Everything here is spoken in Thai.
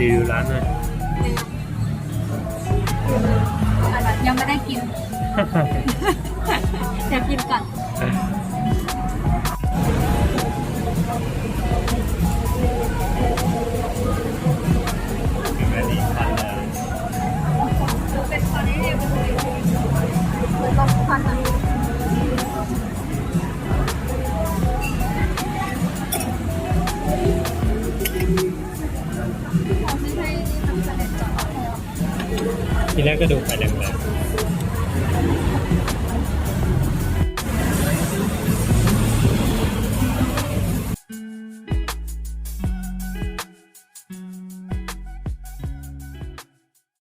รีวิวร้านหน่อยอะไรยังไม่ได้กิน เดี๋ยวกินก่อน ทีแรกก็ดูไปแรง